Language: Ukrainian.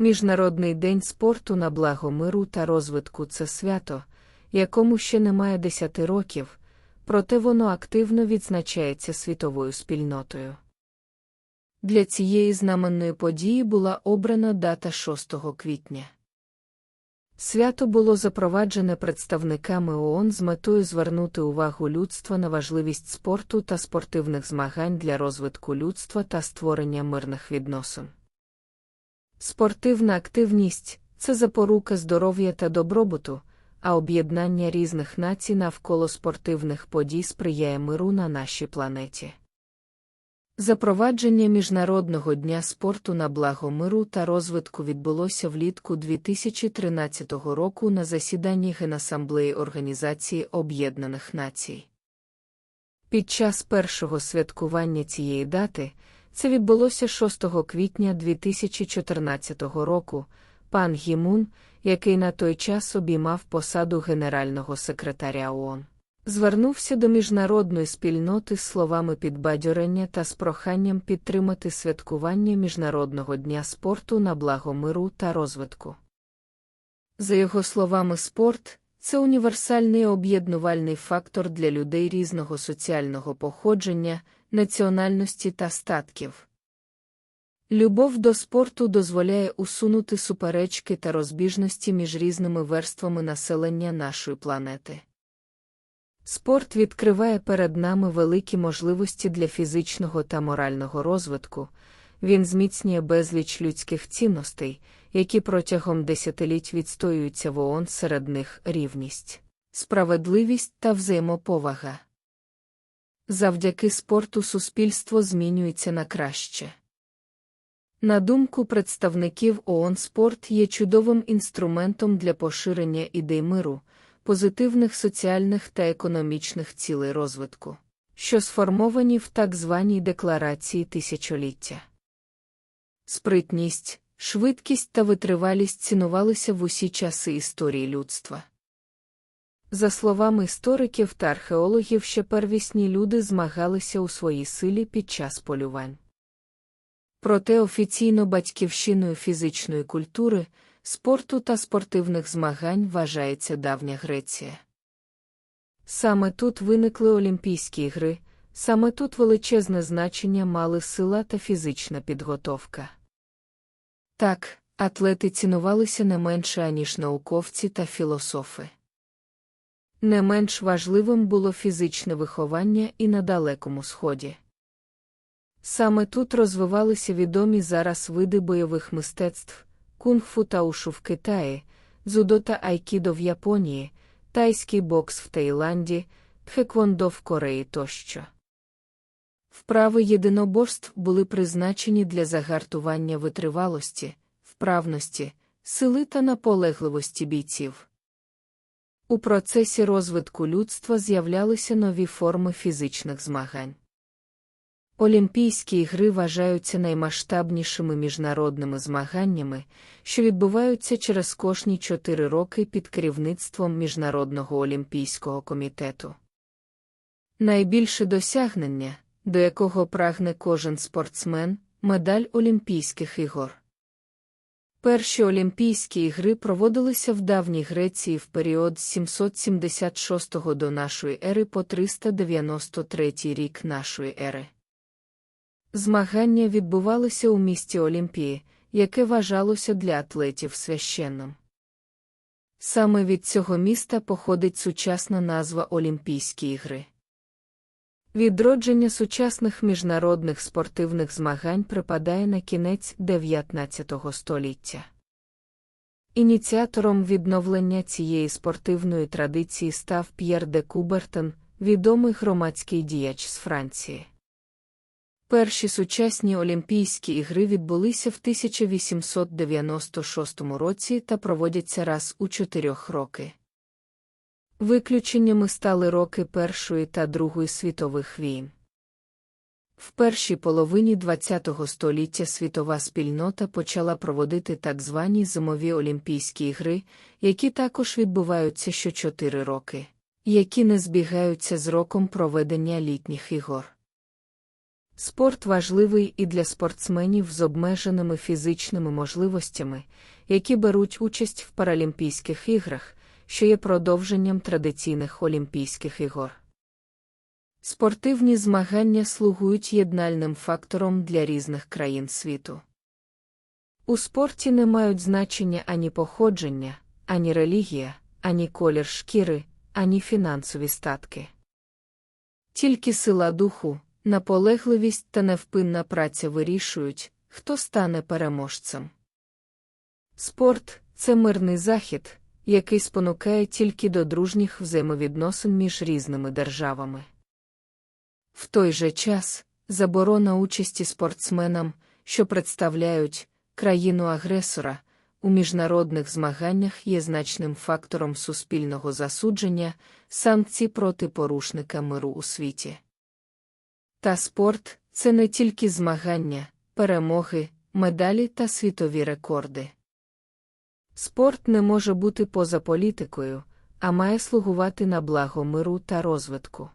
Міжнародний день спорту на благо миру та розвитку це свято, якому ще немає десяти років, проте воно активно відзначається світовою спільнотою. Для цієї знаменної події була обрана дата 6 квітня. Свято було запроваджене представниками ООН з метою звернути увагу людства на важливість спорту та спортивних змагань для розвитку людства та створення мирних відносин. Спортивна активність це запорука здоров'я та добробуту, а об'єднання різних націй навколо спортивних подій сприяє миру на нашій планеті. Запровадження Міжнародного дня спорту на благо миру та розвитку відбулося влітку 2013 року на засіданні Генасамблеї Організації Об'єднаних Націй. Під час першого святкування цієї дати це відбулося 6 квітня 2014 року. Пан Гімун, який на той час обіймав посаду генерального секретаря ООН, звернувся до міжнародної спільноти з словами підбадьорення та з проханням підтримати святкування Міжнародного дня спорту на благо миру та розвитку. За його словами, спорт це універсальний об'єднувальний фактор для людей різного соціального походження, національності та статків. Любов до спорту дозволяє усунути суперечки та розбіжності між різними верствами населення нашої планети. Спорт відкриває перед нами великі можливості для фізичного та морального розвитку, він зміцнює безліч людських цінностей, які протягом десятиліть відстоюються в ООН серед них рівність, справедливість та взаємоповага. Завдяки спорту суспільство змінюється на краще. На думку представників ООН спорт є чудовим інструментом для поширення ідей миру, позитивних соціальних та економічних цілей розвитку, що сформовані в так званій декларації тисячоліття. Спритність, швидкість та витривалість цінувалися в усі часи історії людства. За словами істориків та археологів, ще первісні люди змагалися у своїй силі під час полювань. Проте офіційно батьківщиною фізичної культури, спорту та спортивних змагань вважається давня Греція. Саме тут виникли Олімпійські ігри, саме тут величезне значення мали сила та фізична підготовка. Так, атлети цінувалися не менше, аніж науковці та філософи. Не менш важливим було фізичне виховання і на Далекому Сході. Саме тут розвивалися відомі зараз види бойових мистецтв, кунг-фу та ушу в Китаї, дзюдо та айкідо в Японії, тайський бокс в Таїланді, тхеквондо в Кореї тощо. Вправи єдиноборств були призначені для загартування витривалості, вправності, сили та наполегливості бійців. У процесі розвитку людства з'являлися нові форми фізичних змагань. Олімпійські ігри вважаються наймасштабнішими міжнародними змаганнями, що відбуваються через кожні чотири роки під керівництвом Міжнародного олімпійського комітету. Найбільше досягнення, до якого прагне кожен спортсмен медаль Олімпійських ігор. Перші Олімпійські ігри проводилися в давній Греції в період з 776 до нашої ери по 393 рік нашої ери. Змагання відбувалися у місті Олімпії, яке вважалося для атлетів священним. Саме від цього міста походить сучасна назва Олімпійські ігри. Відродження сучасних міжнародних спортивних змагань припадає на кінець 19 століття. Ініціатором відновлення цієї спортивної традиції став П'єр де Кубертон, відомий громадський діяч з Франції. Перші сучасні Олімпійські ігри відбулися в 1896 році та проводяться раз у чотирьох роки. Виключеннями стали роки Першої та Другої світових війн. В першій половині ХХ століття світова спільнота почала проводити так звані зимові Олімпійські ігри, які також відбуваються щочотири роки, які не збігаються з роком проведення літніх ігор. Спорт важливий і для спортсменів з обмеженими фізичними можливостями, які беруть участь в Паралімпійських іграх, що є продовженням традиційних Олімпійських ігор. Спортивні змагання слугують єднальним фактором для різних країн світу. У спорті не мають значення ані походження, ані релігія, ані колір шкіри, ані фінансові статки. Тільки сила духу, наполегливість та невпинна праця вирішують, хто стане переможцем. Спорт це мирний захід, який спонукає тільки до дружніх взаємовідносин між різними державами. В той же час заборона участі спортсменам, що представляють країну-агресора, у міжнародних змаганнях є значним фактором суспільного засудження, санкцій проти порушника миру у світі. Та спорт це не тільки змагання, перемоги, медалі та світові рекорди. Спорт не може бути поза політикою, а має слугувати на благо миру та розвитку.